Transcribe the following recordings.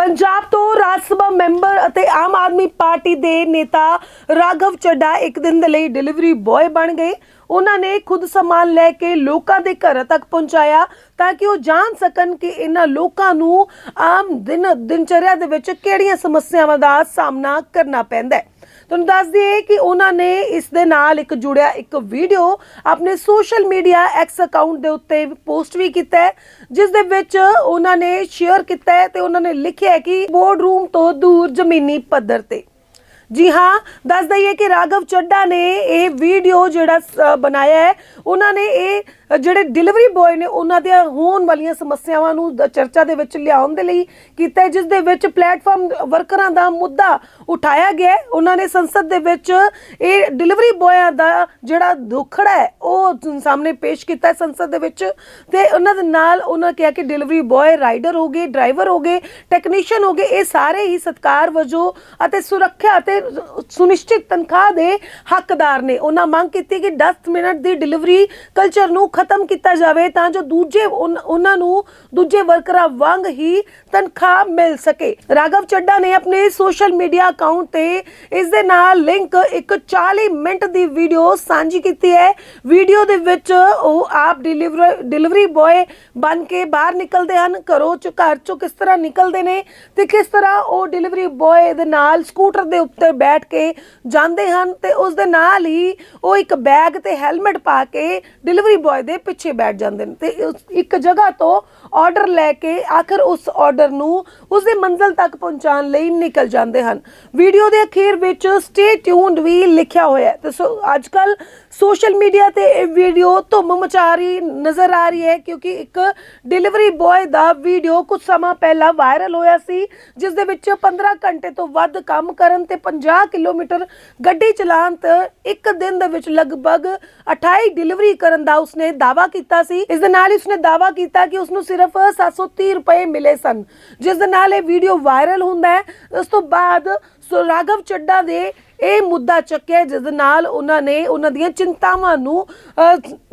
ਪੰਜਾਬ ਤੋਂ ਰਾਜ ਸਭਾ ਮੈਂਬਰ ਅਤੇ ਆਮ ਆਦਮੀ ਪਾਰਟੀ ਦੇ ਨੇਤਾ ਰਾਘਵ ਚੱਡਾ ਇੱਕ ਦਿਨ ਦੇ ਲਈ ਡਿਲੀਵਰੀ ਬॉय ਬਣ ਗਏ। ਉਹਨਾਂ ਨੇ ਖੁਦ ਸਮਾਨ ਲੈ ਕੇ ਲੋਕਾਂ ਦੇ ਘਰ ਤੱਕ ਪਹੁੰਚਾਇਆ ਤਾਂ ਕਿ ਉਹ ਜਾਣ ਸਕਣ ਕਿ ਇਹਨਾਂ ਲੋਕਾਂ ਨੂੰ ਆਮ ਦਿਨ ਦਿਨਚਰਿਆ ਦੇ ਵਿੱਚ ਕਿਹੜੀਆਂ ਸਮੱਸਿਆਵਾਂ ਦਾ ਸਾਹਮਣਾ ਕਰਨਾ ਪੈਂਦਾ ਹੈ। ਤੁਹਾਨੂੰ ਦੱਸ ਦਈਏ ਕਿ ਉਹਨਾਂ ਨੇ ਇਸ ਦੇ ਨਾਲ ਇੱਕ ਜੁੜਿਆ ਇੱਕ ਵੀਡੀਓ ਆਪਣੇ ਸੋਸ਼ਲ ਮੀਡੀਆ ਐਕਸ ਅਕਾਊਂਟ ਦੇ ਉੱਤੇ ਪੋਸਟ ਵੀ ਕੀਤਾ ਹੈ, ਜਿਸ ਦੇ ਵਿੱਚ ਉਹਨਾਂ ਨੇ ਸ਼ੇਅਰ ਕੀਤਾ ਹੈ ਤੇ ਉਹਨਾਂ ਨੇ ਲਿਖਿਆ ਹੈ ਕਿ ਬੋਰਡ ਰੂਮ ਤੋਂ ਦੂਰ ਜ਼ਮੀਨੀ ਪੱਧਰ ਤੇ। ਜੀ ਹਾਂ, ਦੱਸ ਦਈਏ ਕਿ ਰਾਘਵ ਚੱਡਾ ਨੇ ਇਹ ਵੀਡੀਓ ਜਿਹੜਾ ਬਣਾਇਆ ਹੈ, ਉਹਨਾਂ ਨੇ ਇਹ ਜਿਹੜੇ ਡਿਲੀਵਰੀ ਬॉय ਨੇ ਉਹਨਾਂ ਦੇ ਹੋਣ ਵਾਲੀਆਂ ਸਮੱਸਿਆਵਾਂ ਨੂੰ ਚਰਚਾ ਦੇ ਵਿੱਚ ਲਿਆਉਣ ਦੇ ਲਈ ਕੀਤਾ ਜਿਸ ਦੇ ਵਿੱਚ ਪਲੇਟਫਾਰਮ ਵਰਕਰਾਂ ਦਾ ਮੁੱਦਾ ਉਠਾਇਆ ਗਿਆ ਉਹਨਾਂ ਨੇ ਸੰਸਦ ਦੇ ਵਿੱਚ ਇਹ ਡਿਲੀਵਰੀ ਬॉयਾਂ ਦਾ ਜਿਹੜਾ ਦੁੱਖੜਾ ਹੈ, ਉਹ ਸਾਹਮਣੇ ਪੇਸ਼ ਕੀਤਾ ਸੰਸਦ ਦੇ ਵਿੱਚ। ਤੇ ਉਹਨਾਂ ਦੇ ਨਾਲ ਉਹਨਾਂ ਕਿਹਾ ਕਿ ਡਿਲੀਵਰੀ ਬॉय ਰਾਈਡਰ ਹੋ ਗਏ ਡਰਾਈਵਰ ਹੋ ਗਏ ਟੈਕਨੀਸ਼ੀਅਨ ਹੋ ਗਏ, ਇਹ ਸਾਰੇ ਹੀ ਸਤਕਾਰ ਵਜੋਂ ਅਤੇ ਸੁਰੱਖਿਆ ਅਤੇ ਸੁਨਿਸ਼ਚਿਤ ਤਨਖਾਹ ਦੇ ਹੱਕਦਾਰ ਨੇ। ਉਹਨਾਂ ਮੰਗ ਕੀਤੀ ਕਿ 10 ਮਿੰਟ ਦੀ ਡਿਲੀਵਰੀ ਕਲਚਰ ਨੂੰ ਖਤਮ ਕੀਤਾ ਜਾਵੇ ਤਾਂ ਜੋ ਦੂਜੇ ਉਹਨਾਂ ਨੂੰ ਦੂਜੇ ਵਰਕਰਾਂ ਵਾਂਗ ਹੀ ਤਨਖਾਹ ਮਿਲ ਸਕੇ। ਰਾਘਵ ਚੱਡਾ ਨੇ ਆਪਣੇ ਸੋਸ਼ਲ ਮੀਡੀਆ ਅਕਾਊਂਟ ਤੇ ਇਸ ਦੇ ਨਾਲ ਲਿੰਕ ਇੱਕ 40 ਮਿੰਟ ਦੀ ਵੀਡੀਓ ਸਾਂਝੀ ਕੀਤੀ ਹੈ। ਵੀਡੀਓ ਦੇ ਵਿੱਚ ਉਹ ਆਪ ਡਿਲੀਵਰੀ ਬॉय ਬਣ ਕੇ ਬਾਹਰ ਨਿਕਲਦੇ ਹਨ। ਘਰੋਂ ਚ ਘਰ ਚੋਂ ਕਿਸ ਤਰ੍ਹਾਂ ਨਿਕਲਦੇ ਨੇ ਤੇ ਕਿਸ ਤਰ੍ਹਾਂ ਉਹ ਡਿਲੀਵਰੀ ਬॉय ਦੇ ਨਾਲ ਸਕੂਟਰ ਦੇ ਉੱਤੇ ਬੈਠ ਕੇ ਜਾਂਦੇ ਹਨ ਤੇ ਉਸ ਦੇ ਨਾਲ ਹੀ ਉਹ ਇੱਕ ਬੈਗ ਤੇ ਹੈਲਮਟ ਪਾ ਕੇ ਡਿਲੀਵਰੀ ਬॉय ਦੇ ਪਿੱਛੇ ਬੈਠ ਜਾਂਦੇ ਨੇ ਤੇ ਉਸ- ਇੱਕ ਜਗ੍ਹਾ ਤੋਂ ਆਰਡਰ ਲੈ ਕੇ ਆਖਰ ਉਸ ਆਰਡਰ ਨੂੰ ਉਸ ਦੀ ਮੰਜ਼ਿਲ ਤੱਕ ਪਹੁੰਚਾਉਣ ਲਈ ਨਿਕਲ ਜਾਂਦੇ ਹਨ। ਵੀਡੀਓ ਦੇ ਅਖੀਰ ਵਿੱਚ ਸਟੇ ਟਿਊਨਡ ਵੀ ਲਿਖਿਆ ਹੋਇਆ ਤੇ ਸੋ ਅੱਜ ਕੱਲ ਸੋਸ਼ਲ ਮੀਡੀਆ ਤੇ ਇਹ ਵੀਡੀਓ ਧੁੰਮ ਮਚਾ ਰਹੀ, ਨਜ਼ਰ ਆ ਰਹੀ ਹੈ ਕਿਉਂਕਿ ਇੱਕ ਡਿਲੀਵਰੀ ਬॉय ਦਾ ਵੀਡੀਓ ਕੁਝ ਸਮਾਂ ਪਹਿਲਾਂ ਵਾਇਰਲ ਹੋਇਆ ਸੀ, ਜਿਸ ਦੇ ਵਿੱਚ 15 ਘੰਟੇ ਤੋਂ ਵੱਧ ਕੰਮ ਕਰਨ ਤੇ 50 ਕਿਲੋਮੀਟਰ ਗੱਡੀ ਚਲਾਉਣ ਤੇ ਇੱਕ ਦਿਨ ਦੇ ਵਿੱਚ ਲਗਭਗ 28 ਡਿਲੀਵਰੀ ਕਰਨ ਦਾ ਉਸਨੇ ਦਾਵਾ ਕੀਤਾ ਸੀ। ਇਸ ਦੇ ਨਾਲ ਹੀ ਉਸਨੇ ਦਾਵਾ ਕੀਤਾ ਕਿ ਉਸਨੂੰ ਸਿਰਫ 730 ਰੁਪਏ ਮਿਲੇ ਸਨ, ਜਿਸ ਦੇ ਨਾਲ ਇਹ ਵੀਡੀਓ ਵਾਇਰਲ ਹੁੰਦਾ ਹੈ। ਉਸ ਤੋਂ ਬਾਅਦ ਸੋ ਰਾਘਵ ਚੱਡਾ ਦੇ ਇਹ ਮੁੱਦਾ ਚੱਕਿਆ ਜਿਸ ਦੇ ਨਾਲ ਉਹਨਾਂ ਨੇ ਉਹਨਾਂ ਦੀਆਂ ਚਿੰਤਾਵਾਂ ਨੂੰ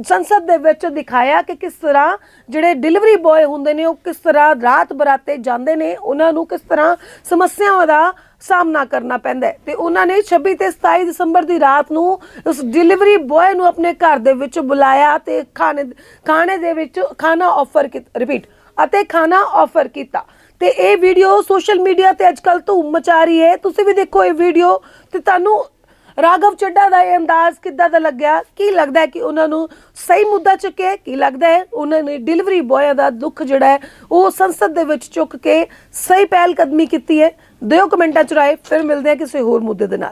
ਸੰਸਦ ਦੇ ਵਿੱਚ ਦਿਖਾਇਆ ਕਿ ਕਿਸ ਤਰ੍ਹਾਂ ਜਿਹੜੇ ਡਿਲੀਵਰੀ ਬॉय ਹੁੰਦੇ ਨੇ, ਉਹ ਕਿਸ ਤਰ੍ਹਾਂ ਰਾਤ ਬਰਾਤੇ ਜਾਂਦੇ ਨੇ, ਉਹਨਾਂ ਨੂੰ ਕਿਸ ਤਰ੍ਹਾਂ ਸਮੱਸਿਆਵਾਂ ਦਾ ਸਾਹਮਣਾ ਕਰਨਾ ਪੈਂਦਾ ਹੈ। ਤੇ ਉਹਨਾਂ ਨੇ 26 ਤੇ 27 ਦਸੰਬਰ ਦੀ ਰਾਤ ਨੂੰ ਉਸ ਡਿਲੀਵਰੀ ਬॉय ਨੂੰ ਆਪਣੇ ਘਰ ਦੇ ਵਿੱਚ ਬੁਲਾਇਆ ਤੇ ਖਾਣੇ ਖਾਣੇ ਦੇ ਵਿੱਚ ਖਾਣਾ ਆਫਰ ਰਿਪੀਟ ਅਤੇ ਖਾਣਾ ਆਫਰ ਕੀਤਾ। ਤੇ ਇਹ ਵੀਡੀਓ ਸੋਸ਼ਲ ਮੀਡੀਆ ਤੇ ਅੱਜਕੱਲ ਧੂਮ ਮਚਾ ਰਹੀ ਹੈ। ਤੁਸੀਂ ਵੀ ਦੇਖੋ ਇਹ ਵੀਡੀਓ ਤੇ ਤੁਹਾਨੂੰ ਰਾਘਵ ਚੱਡਾ ਦਾ ਇਹ ਅੰਦਾਜ਼ ਕਿੱਦਾਂ ਦਾ ਲੱਗਿਆ? ਕੀ ਲੱਗਦਾ ਹੈ ਕਿ ਉਹਨਾਂ ਨੂੰ ਸਹੀ ਮੁੱਦਾ ਚੁੱਕਿਆ ਕੀ ਲੱਗਦਾ ਹੈ? ਉਹਨਾਂ ਨੇ ਡਿਲੀਵਰੀ ਬॉय ਦਾ ਦੁੱਖ ਜਿਹੜਾ ਹੈ, ਉਹ ਸੰਸਦ ਦੇ ਵਿੱਚ ਚੁੱਕ ਕੇ ਸਹੀ ਪਹਿਲ ਕਦਮੀ ਕੀਤੀ ਹੈ। ਦਿਓ ਕਮੈਂਟਾਂ ਚ ਰਾਏ, ਫਿਰ ਮਿਲਦੇ ਹਾਂ ਕਿਸੇ ਹੋਰ ਮੁੱਦੇ ਦੇ ਨਾਲ।